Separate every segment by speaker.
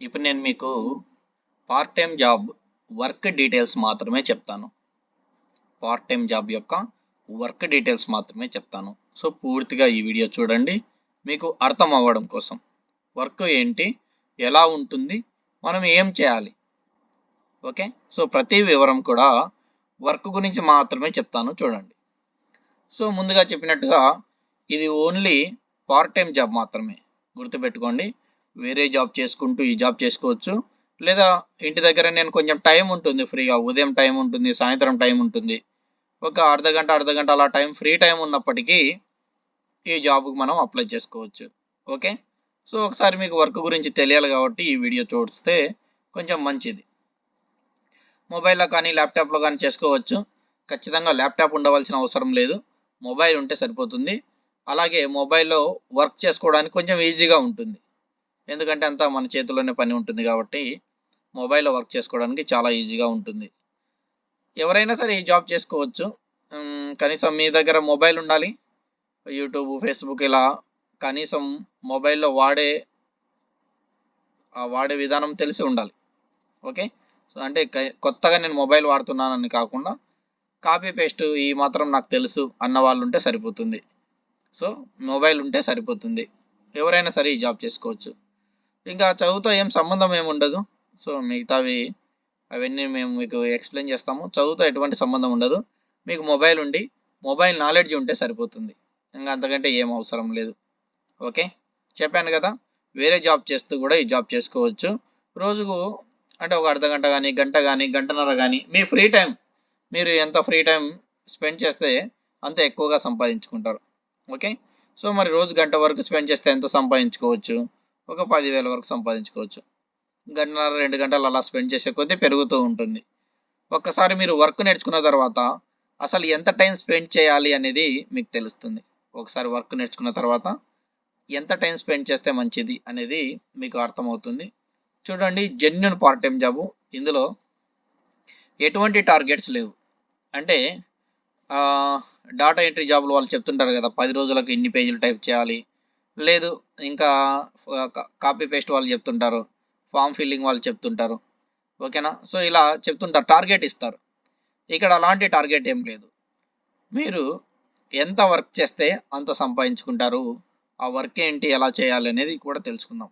Speaker 1: ఇప్పుడు నేను మీకు part time job work details మాత్రమే చెప్తాను. పార్ట్ టైం జాబ్ యొక్క వర్క్ డీటెయిల్స్ మాత్రమే చెప్తాను. సో పూర్తిగా ఈ వీడియో చూడండి. మీకు అర్థం అవ్వడం కోసం. వర్క్ ఏంటి? ఎలా ఉంటుంది? మనం ఏం చేయాలి? ఓకే? సో ప్రతి వివరం కూడా వర్క్ గురించి మాత్రమే చెప్తాను చూడండి. సో ముందుగా చెప్పినట్టుగా ఇది ఓన్లీ పార్ట్ టైం జాబ్ మాత్రమే. గుర్తుపెట్టుకోండి. వేరే జాబ్ చేసుకుంటూ ఈ జాబ్ చేసుకోవచ్చు. లేదా ఇంటి దగ్గర నేను కొంచెం టైం ఉంటుంది ఫ్రీగా ఉదయం టైం ఉంటుంది సాయంత్రం టైం ఉంటుంది. ఒక అర్ధ గంట అర్ధ గంట అలా టైం ఫ్రీ టైం ఉన్నప్పటికీ ఈ జాబ్కి మనం అప్లై చేసుకోవచ్చు. ఓకే సో ఒకసారి మీకు వర్క్ గురించి తెలియాలి కాబట్టి ఈ వీడియో చూస్తే కొంచెం మంచిది. మొబైల్లో కానీ ల్యాప్టాప్లో కానీ చేసుకోవచ్చు. ఖచ్చితంగా ల్యాప్టాప్ ఉండవలసిన అవసరం లేదు. మొబైల్ ఉంటే సరిపోతుంది. అలాగే మొబైల్లో వర్క్ చేసుకోవడానికి కొంచెం ఈజీగా ఉంటుంది. ఎందుకంటే అంతా మన చేతిలోనే పని ఉంటుంది కాబట్టి మొబైల్లో వర్క్ చేసుకోవడానికి చాలా ఈజీగా ఉంటుంది. ఎవరైనా సరే ఈ జాబ్ చేసుకోవచ్చు. కనీసం మీ దగ్గర మొబైల్ ఉండాలి. యూట్యూబ్ ఫేస్బుక్ ఇలా కనీసం మొబైల్లో వాడే వాడే విధానం తెలిసి ఉండాలి. ఓకే సో అంటే కొత్తగా నేను మొబైల్ వాడుతున్నానని కాకుండా కాపీ పేస్ట్ ఈ మాత్రం నాకు తెలుసు అన్న వాళ్ళు ఉంటే సరిపోతుంది. సో మొబైల్ ఉంటే సరిపోతుంది. ఎవరైనా సరే ఈ జాబ్ చేసుకోవచ్చు. ఇంకా చదువుతో ఏం సంబంధం ఏమి ఉండదు. సో మిగతావి అవన్నీ మేము మీకు ఎక్స్ప్లెయిన్ చేస్తాము. చదువుతో ఎటువంటి సంబంధం ఉండదు. మీకు మొబైల్ ఉండి మొబైల్ నాలెడ్జ్ ఉంటే సరిపోతుంది. ఇంకా అంతకంటే ఏం అవసరం లేదు. ఓకే? చెప్పాను కదా వేరే జాబ్ చేస్తూ కూడా ఈ జాబ్ చేసుకోవచ్చు. రోజుకు అంటే ఒక అర్ధ గంట కానీ గంట కానీ గంటన్నర కానీ మీ ఫ్రీ టైం మీరు ఎంత ఫ్రీ టైం స్పెండ్ చేస్తే అంత ఎక్కువగా సంపాదించుకుంటారు. ఓకే? సో మరి రోజు గంట వరకు స్పెండ్ చేస్తే ఎంత సంపాదించుకోవచ్చు? ఒక పదివేల వరకు సంపాదించుకోవచ్చు. గంటన్నర రెండు గంటలు అలా స్పెండ్ చేసే కొద్దీ పెరుగుతూ ఉంటుంది. ఒక్కసారి మీరు వర్క్ నేర్చుకున్న తర్వాత అసలు ఎంత టైం స్పెండ్ చేయాలి అనేది మీకు తెలుస్తుంది. ఒకసారి వర్క్ నేర్చుకున్న తర్వాత ఎంత టైం స్పెండ్ చేస్తే మంచిది అనేది మీకు అర్థమవుతుంది. చూడండి జెన్యున్ పార్ట్ టైం జాబు. ఇందులో ఎటువంటి టార్గెట్స్ లేవు. అంటే డాటా ఎంట్రీ జాబులు వాళ్ళు చెప్తుంటారు కదా పది రోజులకు ఇన్ని పేజీలు టైప్ చేయాలి లేదు ఇంకా కాపీ పేస్ట్ వాళ్ళు చెప్తుంటారు ఫామ్ ఫిల్లింగ్ వాళ్ళు చెప్తుంటారు. ఓకేనా సో ఇలా చెప్తుంటారు టార్గెట్ ఇస్తారు. ఇక్కడ అలాంటి టార్గెట్ ఏం లేదు. మీరు ఎంత వర్క్ చేస్తే అంత సంపాదించుకుంటారు ఆ వర్క్ ఏంటి ఎలా చేయాలి అనేది కూడా తెలుసుకుందాం.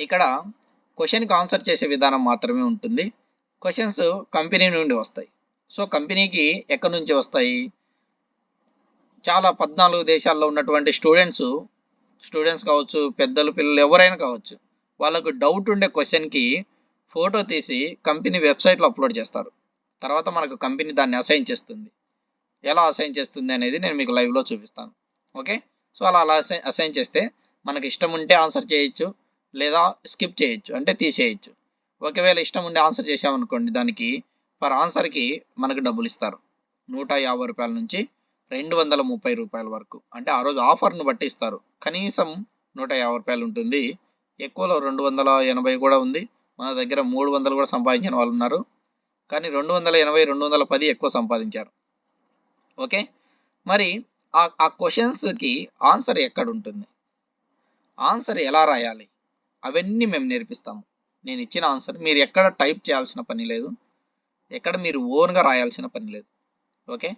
Speaker 1: ఇక్కడ క్వశ్చన్కి ఆన్సర్ చేసే విధానం మాత్రమే ఉంటుంది. క్వశ్చన్స్ కంపెనీ నుండి వస్తాయి. సో కంపెనీకి ఎక్కడి నుంచి వస్తాయి? చాలా పద్నాలుగు దేశాల్లో ఉన్నటువంటి స్టూడెంట్స్ స్టూడెంట్స్ కావచ్చు పెద్దలు పిల్లలు ఎవరైనా కావచ్చు వాళ్ళకు డౌట్ ఉండే క్వశ్చన్కి ఫోటో తీసి కంపెనీ వెబ్సైట్లో అప్లోడ్ చేస్తారు. తర్వాత మనకు కంపెనీ దాన్ని అసైన్ చేస్తుంది. ఎలా అసైన్ చేస్తుంది అనేది నేను మీకు లైవ్లో చూపిస్తాను. ఓకే సో అలా అలా అసైన్ అసైన్ చేస్తే మనకి ఇష్టం ఉంటే ఆన్సర్ చేయొచ్చు లేదా స్కిప్ చేయొచ్చు అంటే తీసేయచ్చు. ఒకవేళ ఇష్టం ఉండి ఆన్సర్ చేసామనుకోండి దానికి పర్ ఆన్సర్కి మనకు డబ్బులు ఇస్తారు. నూట యాభై రూపాయల నుంచి రెండు వందల ముప్పై రూపాయల వరకు. అంటే ఆ రోజు ఆఫర్ను బట్టి ఇస్తారు. కనీసం నూట యాభై రూపాయలు ఉంటుంది. ఎక్కువలో రెండు వందల ఎనభై కూడా ఉంది. మన దగ్గర మూడు వందలు కూడా సంపాదించిన వాళ్ళు ఉన్నారు. కానీ రెండు వందల ఎనభై రెండు వందల పది ఎక్కువ సంపాదించారు. ఓకే? మరి ఆ ఆ క్వశ్చన్స్కి ఆన్సర్ ఎక్కడ ఉంటుంది? ఆన్సర్ ఎలా రాయాలి? అవన్నీ మేము నేర్పిస్తాము. నేను ఇచ్చిన ఆన్సర్. మీరు ఎక్కడ టైప్ చేయాల్సిన పని లేదు. ఎక్కడ మీరు ఓన్గా రాయాల్సిన పని లేదు. ఓకే?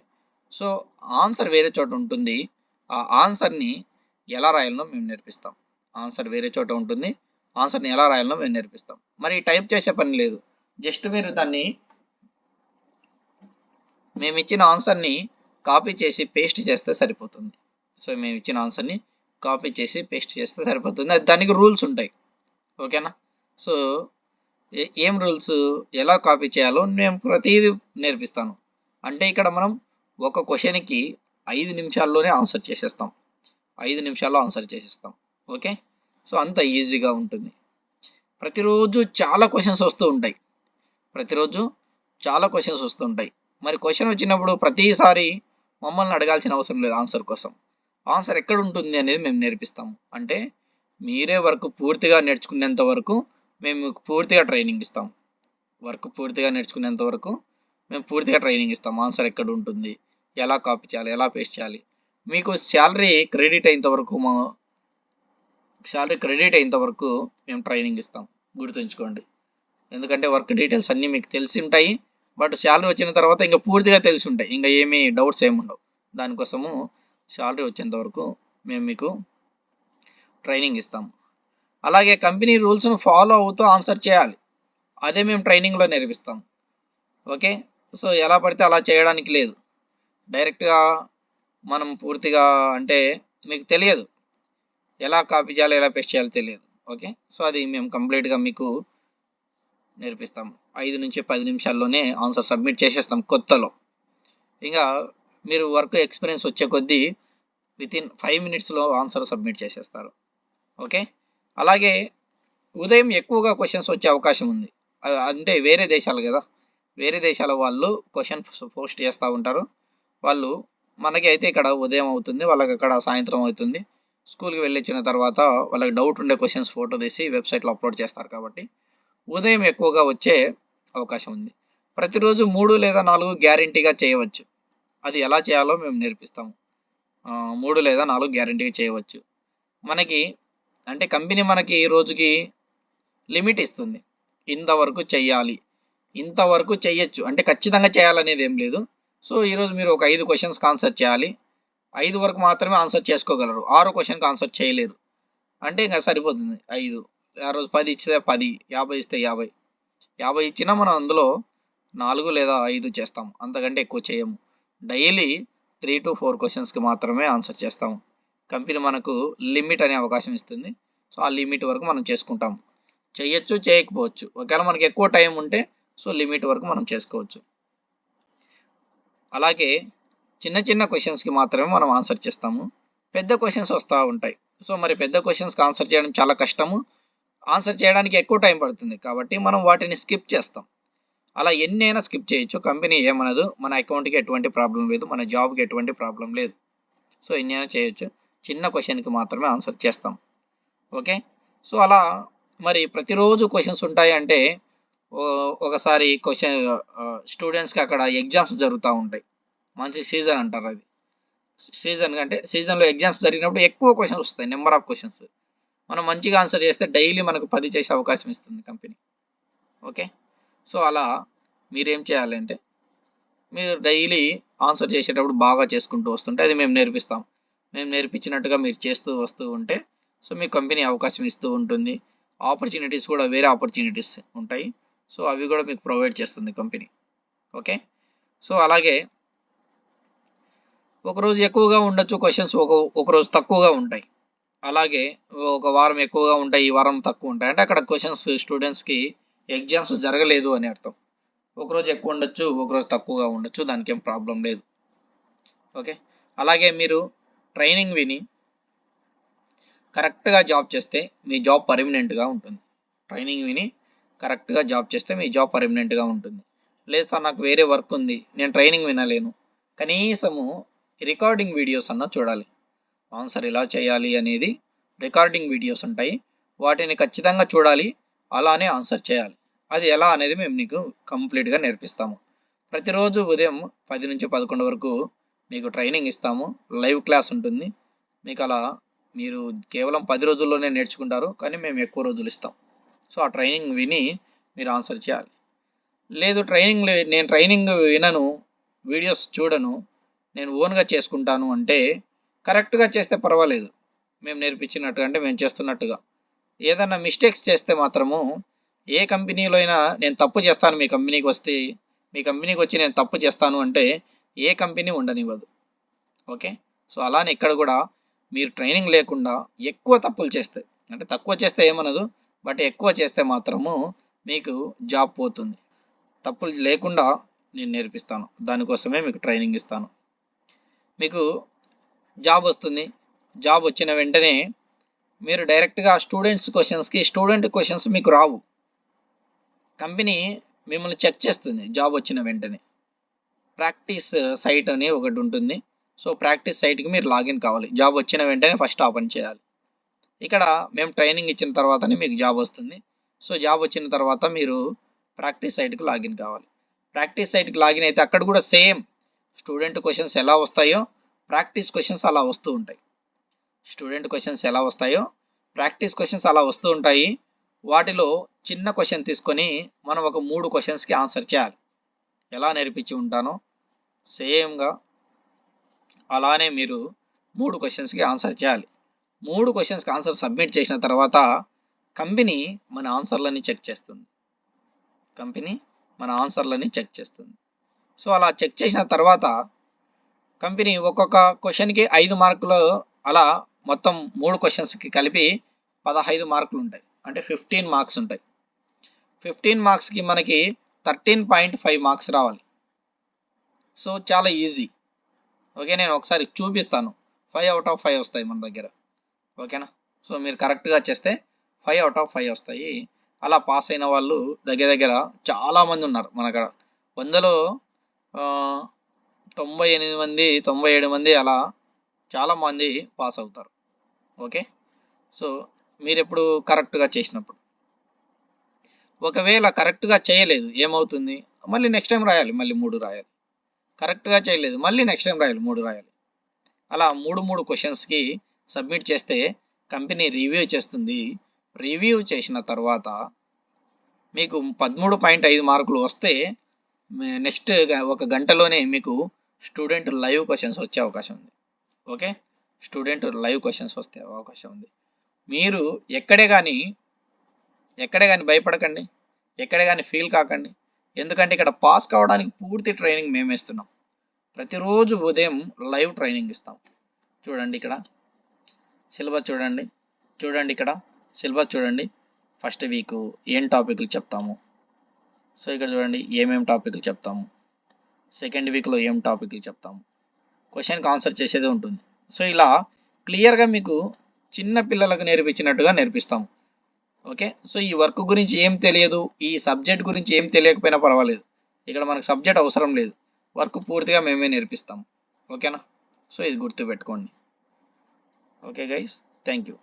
Speaker 1: సో ఆన్సర్ వేరే చోట ఉంటుంది. ఆ ఆన్సర్ని ఎలా రాయాలనో మేము నేర్పిస్తాం. ఆన్సర్ వేరే చోట ఉంటుంది. ఆన్సర్ని ఎలా రాయాలనో మేము నేర్పిస్తాం. మరి టైప్ చేసే పని లేదు. జస్ట్ మీరు దాన్ని మేము ఇచ్చిన ఆన్సర్ని కాపీ చేసి పేస్ట్ చేస్తే సరిపోతుంది. సో మేము ఇచ్చిన ఆన్సర్ని కాపీ చేసి పేస్ట్ చేస్తే సరిపోతుంది. అది దానికి రూల్స్ ఉంటాయి. ఓకేనా? సో ఏ- ఏం రూల్స్ ఎలా కాపీ చేయాలో మేము ప్రతిదీ నేర్పిస్తాను. అంటే ఇక్కడ మనం ఒక క్వశ్చన్కి ఐదు నిమిషాల్లోనే ఆన్సర్ చేసేస్తాం. ఐదు నిమిషాల్లో ఆన్సర్ చేసేస్తాం. ఓకే సో అంత ఈజీగా ఉంటుంది. ప్రతిరోజు చాలా క్వశ్చన్స్ వస్తూ ఉంటాయి. ప్రతిరోజు చాలా క్వశ్చన్స్ వస్తూ ఉంటాయి. మరి క్వశ్చన్ వచ్చినప్పుడు ప్రతిసారి మమ్మల్ని అడగాల్సిన అవసరం లేదు ఆన్సర్ కోసం. ఆన్సర్ ఎక్కడ ఉంటుంది అనేది మేము నేర్పిస్తాము. అంటే మీరే వర్క్ పూర్తిగా నేర్చుకునేంత వరకు మేము మీకు పూర్తిగా ట్రైనింగ్ ఇస్తాం వర్క్ పూర్తిగా నేర్చుకునేంత వరకు మేము పూర్తిగా ట్రైనింగ్ ఇస్తాం ఆన్సర్ ఎక్కడ ఉంటుంది? ఎలా కాపీ చేయాలి ఎలా పేస్ట్ చేయాలి? మీకు శాలరీ క్రెడిట్ అయ్యేంత వరకు మా శాలరీ క్రెడిట్ అయ్యేంత వరకు మేము ట్రైనింగ్ ఇస్తాం. గుర్తుంచుకోండి. ఎందుకంటే వర్క్ డీటెయిల్స్ అన్నీ మీకు తెలిసి ఉంటాయి. బట్ శాలరీ వచ్చిన తర్వాత ఇంకా పూర్తిగా తెలిసి ఉంటాయి. ఇంకా ఏమీ డౌట్స్ ఏమి ఉండవు. దానికోసము శాలరీ వచ్చేంత వరకు మేము మీకు ట్రైనింగ్ ఇస్తాం. అలాగే కంపెనీ రూల్స్ను ఫాలో అవుతూ ఆన్సర్ చేయాలి. అదే మేము ట్రైనింగ్లో నేర్పిస్తాం. ఓకే సో ఎలా పడితే అలా చేయడానికి లేదు. డైరెక్ట్గా మనం పూర్తిగా అంటే మీకు తెలియదు. ఎలా కాపీ చేయాలి ఎలా పేస్ట్ చేయాలో తెలియదు. ఓకే? సో అది మేము కంప్లీట్గా మీకు నేర్పిస్తాం. ఐదు నుంచి పది నిమిషాల్లోనే ఆన్సర్ సబ్మిట్ చేసేస్తాం కొత్తలో. ఇంకా మీరు వర్క్ ఎక్స్పీరియన్స్ వచ్చే కొద్దీ వితిన్ ఫైవ్ మినిట్స్లో ఆన్సర్ సబ్మిట్ చేసేస్తారు. ఓకే? అలాగే ఉదయం ఎక్కువగా క్వశ్చన్స్ వచ్చే అవకాశం ఉంది. అంటే వేరే దేశాలు కదా. వేరే దేశాల వాళ్ళు క్వశ్చన్ పోస్ట్ చేస్తూ ఉంటారు. వాళ్ళు మనకి అయితే ఇక్కడ ఉదయం అవుతుంది వాళ్ళకి అక్కడ సాయంత్రం అవుతుంది. స్కూల్కి వెళ్ళొచ్చిన తర్వాత వాళ్ళకి డౌట్ ఉండే క్వశ్చన్స్ ఫోటో తీసి వెబ్సైట్లో అప్లోడ్ చేస్తారు కాబట్టి ఉదయం ఎక్కువగా వచ్చే అవకాశం ఉంది. ప్రతిరోజు మూడు లేదా నాలుగు గ్యారంటీగా చేయవచ్చు. అది ఎలా చేయాలో మేము నేర్పిస్తాము. మూడు లేదా నాలుగు గ్యారంటీగా చేయవచ్చు. మనకి అంటే కంపెనీ మనకి రోజుకి లిమిట్ ఇస్తుంది. ఇంతవరకు చెయ్యాలి. ఇంతవరకు చెయ్యొచ్చు. అంటే ఖచ్చితంగా చేయాలనేది ఏం లేదు. సో ఈరోజు మీరు ఒక ఐదు క్వశ్చన్స్కి ఆన్సర్ చేయాలి. ఐదు వరకు మాత్రమే ఆన్సర్ చేసుకోగలరు. ఆరు క్వశ్చన్కి ఆన్సర్ చేయలేరు అంటే ఇంకా సరిపోతుంది. ఐదు. ఆ రోజు పది ఇచ్చితే పది. యాభై ఇస్తే యాభై. యాభై ఇచ్చినా మనం అందులో నాలుగు లేదా ఐదు చేస్తాం అంతకంటే ఎక్కువ చేయము. డైలీ త్రీ టు ఫోర్ క్వశ్చన్స్కి మాత్రమే ఆన్సర్ చేస్తాము. కంపెనీ మనకు లిమిట్ అనే అవకాశం ఇస్తుంది. సో ఆ లిమిట్ వరకు మనం చేసుకుంటాం చేయొచ్చు చేయకపోవచ్చు. ఒకవేళ మనకి ఎక్కువ టైం ఉంటే సో లిమిట్ వరకు మనం చేసుకోవచ్చు. అలాగే చిన్న చిన్న క్వశ్చన్స్కి మాత్రమే మనం ఆన్సర్ చేస్తాము. పెద్ద క్వశ్చన్స్ వస్తూ ఉంటాయి. సో మరి పెద్ద క్వశ్చన్స్కి ఆన్సర్ చేయడం చాలా కష్టము. ఆన్సర్ చేయడానికి ఎక్కువ టైం పడుతుంది. కాబట్టి మనం వాటిని స్కిప్ చేస్తాం. అలా ఎన్ని అయినా స్కిప్ చేయొచ్చు. కంపెనీ ఏమనదు. మన అకౌంట్కి ఎటువంటి ప్రాబ్లం లేదు. మన జాబ్కి ఎటువంటి ప్రాబ్లం లేదు. సో ఎన్ని అయినా చేయొచ్చు. చిన్న క్వశ్చన్కి మాత్రమే ఆన్సర్ చేస్తాం. ఓకే సో అలా మరి ప్రతిరోజు క్వశ్చన్స్ ఉంటాయి అంటే ఒకసారి క్వశ్చన్ స్టూడెంట్స్కి అక్కడ ఎగ్జామ్స్ జరుగుతూ ఉంటాయి. మంచి సీజన్ అంటారు అది. సీజన్ అంటే సీజన్లో ఎగ్జామ్స్ జరిగినప్పుడు ఎక్కువ క్వశ్చన్స్ వస్తాయి నెంబర్ ఆఫ్ క్వశ్చన్స్ మనం మంచిగా ఆన్సర్ చేస్తే డైలీ మనకు పది చేసే అవకాశం ఇస్తుంది కంపెనీ ఓకే సో అలా మీరేం చేయాలంటే మీరు డైలీ ఆన్సర్ చేసేటప్పుడు బాగా చేసుకుంటూ వస్తుంటే అది మేము నేర్పిస్తాం. మేము నేర్పించినట్టుగా మీరు చేస్తూ వస్తూ ఉంటే సో మీ కంపెనీ అవకాశం ఇస్తూ ఉంటుంది. ఆపర్చునిటీస్ కూడా వేరే ఆపర్చునిటీస్ ఉంటాయి. సో అవి కూడా మీకు ప్రొవైడ్ చేస్తుంది కంపెనీ. ఓకే? సో అలాగే ఒకరోజు ఎక్కువగా ఉండొచ్చు క్వశ్చన్స్ ఒక ఒకరోజు తక్కువగా ఉంటాయి. అలాగే ఒక వారం ఎక్కువగా ఉంటాయి ఈ వారం తక్కువ ఉంటాయి. అంటే అక్కడ క్వశ్చన్స్ స్టూడెంట్స్కి ఎగ్జామ్స్ జరగలేదు అని అర్థం. ఒకరోజు ఎక్కువ ఉండొచ్చు ఒకరోజు తక్కువగా ఉండొచ్చు దానికి ఏం ప్రాబ్లం లేదు. ఓకే? అలాగే మీరు ట్రైనింగ్ విని కరెక్ట్గా జాబ్ చేస్తే మీ జాబ్ పర్మనెంట్గా ఉంటుంది. ట్రైనింగ్ విని కరెక్ట్గా జాబ్ చేస్తే మీ జాబ్ పర్మనెంట్గా ఉంటుంది. లేదు సార్ నాకు వేరే వర్క్ ఉంది నేను ట్రైనింగ్ వినలేను. కనీసము రికార్డింగ్ వీడియోస్ అన్న చూడాలి. ఆన్సర్ ఇలా చేయాలి అనేది రికార్డింగ్ వీడియోస్ ఉంటాయి. వాటిని ఖచ్చితంగా చూడాలి అలానే ఆన్సర్ చేయాలి. అది ఎలా అనేది మేము నీకు కంప్లీట్గా నేర్పిస్తాము. ప్రతిరోజు ఉదయం పది నుంచి పదకొండు వరకు మీకు ట్రైనింగ్ ఇస్తాము. లైవ్ క్లాస్ ఉంటుంది. మీకు అలా మీరు కేవలం పది రోజుల్లోనే నేర్చుకుంటారు కానీ మేము ఎక్కువ రోజులు ఇస్తాం. సో ఆ ట్రైనింగ్ విని మీరు ఆన్సర్ చేయాలి. లేదు ట్రైనింగ్ నేను ట్రైనింగ్ వినను వీడియోస్ చూడను నేను ఓన్గా చేసుకుంటాను అంటే కరెక్ట్గా చేస్తే పర్వాలేదు. మేము నేర్పించినట్టుగా అంటే మేము చేస్తున్నట్టుగా. ఏదైనా మిస్టేక్స్ చేస్తే మాత్రము ఏ కంపెనీలో అయినా నేను తప్పు చేస్తాను మీ కంపెనీకి వస్తే మీ కంపెనీకి వచ్చి నేను తప్పు చేస్తాను అంటే ఏ కంపెనీ ఉండనివ్వదు. ఓకే? సో అలానే ఇక్కడ కూడా మీరు ట్రైనింగ్ లేకుండా ఎక్కువ తప్పులు చేస్తే అంటే తక్కువ చేస్తే ఏమనదు బట్ ఎక్కువ చేస్తే మాత్రము మీకు జాబ్ పోతుంది. తప్పులు లేకుండా నేను నేర్పిస్తాను. దానికోసమే మీకు ట్రైనింగ్ ఇస్తాను. మీకు జాబ్ వస్తుంది. జాబ్ వచ్చిన వెంటనే మీరు డైరెక్ట్గా స్టూడెంట్స్ క్వశ్చన్స్కి స్టూడెంట్ క్వశ్చన్స్ మీకు రావు. కంపెనీ మిమ్మల్ని చెక్ చేస్తుంది జాబ్ వచ్చిన వెంటనే. ప్రాక్టీస్ సైట్ అని ఒకటి ఉంటుంది. సో ప్రాక్టీస్ సైట్కి మీరు లాగిన్ కావాలి. జాబ్ వచ్చిన వెంటనే ఫస్ట్ ఓపెన్ చేయాలి. ఇక్కడ మేము ట్రైనింగ్ ఇచ్చిన తర్వాతనే మీకు జాబ్ వస్తుంది. సో జాబ్ వచ్చిన తర్వాత మీరు ప్రాక్టీస్ సైట్కి లాగిన్ కావాలి. ప్రాక్టీస్ సైట్కి లాగిన్ అయితే అక్కడ కూడా సేమ్ స్టూడెంట్ క్వశ్చన్స్ ఎలా వస్తాయో ప్రాక్టీస్ క్వశ్చన్స్ అలా వస్తూ ఉంటాయి. స్టూడెంట్ క్వశ్చన్స్ ఎలా వస్తాయో ప్రాక్టీస్ క్వశ్చన్స్ అలా వస్తూ ఉంటాయి. వాటిలో చిన్న క్వశ్చన్ తీసుకొని మనం ఒక మూడు క్వశ్చన్స్కి ఆన్సర్ చేయాలి. ఎలా నేర్పించి ఉంటానో సేమ్గా అలానే మీరు మూడు క్వశ్చన్స్కి ఆన్సర్ చేయాలి. మూడు క్వశ్చన్స్కి ఆన్సర్ సబ్మిట్ చేసిన తర్వాత కంపెనీ మన ఆన్సర్లని చెక్ చేస్తుంది. కంపెనీ మన ఆన్సర్లని చెక్ చేస్తుంది. సో అలా చెక్ చేసిన తర్వాత కంపెనీ ఒక్కొక్క క్వశ్చన్కి ఐదు మార్కులు అలా మొత్తం మూడు క్వశ్చన్స్కి కలిపి పదహైదు మార్కులు ఉంటాయి. అంటే ఫిఫ్టీన్ మార్క్స్ ఉంటాయి. ఫిఫ్టీన్ మార్క్స్కి మనకి థర్టీన్ పాయింట్ ఫైవ్ మార్క్స్ రావాలి. సో చాలా ఈజీ ఓకే నేను ఒకసారి చూపిస్తాను. ఫైవ్ అవుట్ ఆఫ్ ఫైవ్ వస్తాయి మన దగ్గర. ఓకేనా? సో మీరు కరెక్ట్గా చేస్తే ఫైవ్ అవుట్ ఆఫ్ ఫైవ్ వస్తాయి. అలా పాస్ అయిన వాళ్ళు దగ్గర దగ్గర చాలామంది ఉన్నారు మన కాడ. వందలో తొంభై ఎనిమిది మంది తొంభై ఏడు మంది అలా చాలామంది పాస్ అవుతారు. ఓకే? సో మీరు ఎప్పుడు కరెక్ట్గా చేసినప్పుడు. ఒకవేళ కరెక్ట్గా చేయలేదు ఏమవుతుంది? మళ్ళీ నెక్స్ట్ టైం రాయాలి మళ్ళీ మూడు రాయాలి. కరెక్ట్గా చేయలేదు మళ్ళీ నెక్స్ట్ టైం రాయాలి మూడు రాయాలి. అలా మూడు మూడు క్వశ్చన్స్కి సబ్మిట్ చేస్తే కంపెనీ రివ్యూ చేస్తుంది. రివ్యూ చేసిన తర్వాత మీకు పదమూడు పాయింట్ ఐదు మార్కులు వస్తే నెక్స్ట్ ఒక గంటలోనే మీకు స్టూడెంట్ లైవ్ క్వశ్చన్స్ వచ్చే అవకాశం ఉంది. ఓకే? స్టూడెంట్ లైవ్ క్వశ్చన్స్ వస్తే అవకాశం ఉంది. మీరు ఎక్కడే కానీ ఎక్కడే కానీ భయపడకండి. ఎక్కడే కానీ ఫీల్ కాకండి. ఎందుకంటే ఇక్కడ పాస్ కావడానికి పూర్తి ట్రైనింగ్ మేము ఇస్తున్నాం ప్రతిరోజు ఉదయం లైవ్ ట్రైనింగ్ ఇస్తాం. చూడండి ఇక్కడ. సిలబస్ చూడండి. చూడండి ఇక్కడ. సిలబస్ చూడండి. ఫస్ట్ వీక్ ఏం టాపిక్లు చెప్తాము? సో ఇక్కడ చూడండి ఏమేం టాపిక్లు చెప్తాము? సెకండ్ వీక్లో ఏం టాపిక్లు చెప్తాము? క్వశ్చన్కి ఆన్సర్ చేసేదే ఉంటుంది. సో ఇలా క్లియర్గా మీకు చిన్న పిల్లలకు నేర్పించినట్టుగా నేర్పిస్తాము. ఓకే సో ఈ వర్క్ గురించి ఏం తెలియదు? ఈ సబ్జెక్ట్ గురించి ఏం తెలియకపోయినా పర్వాలేదు. ఇక్కడ మనకు సబ్జెక్ట్ అవసరం లేదు. వర్క్ పూర్తిగా మేమే నేర్పిస్తాం ఓకేనా సో ఇది గుర్తుపెట్టుకోండి. okay guys. Thank you.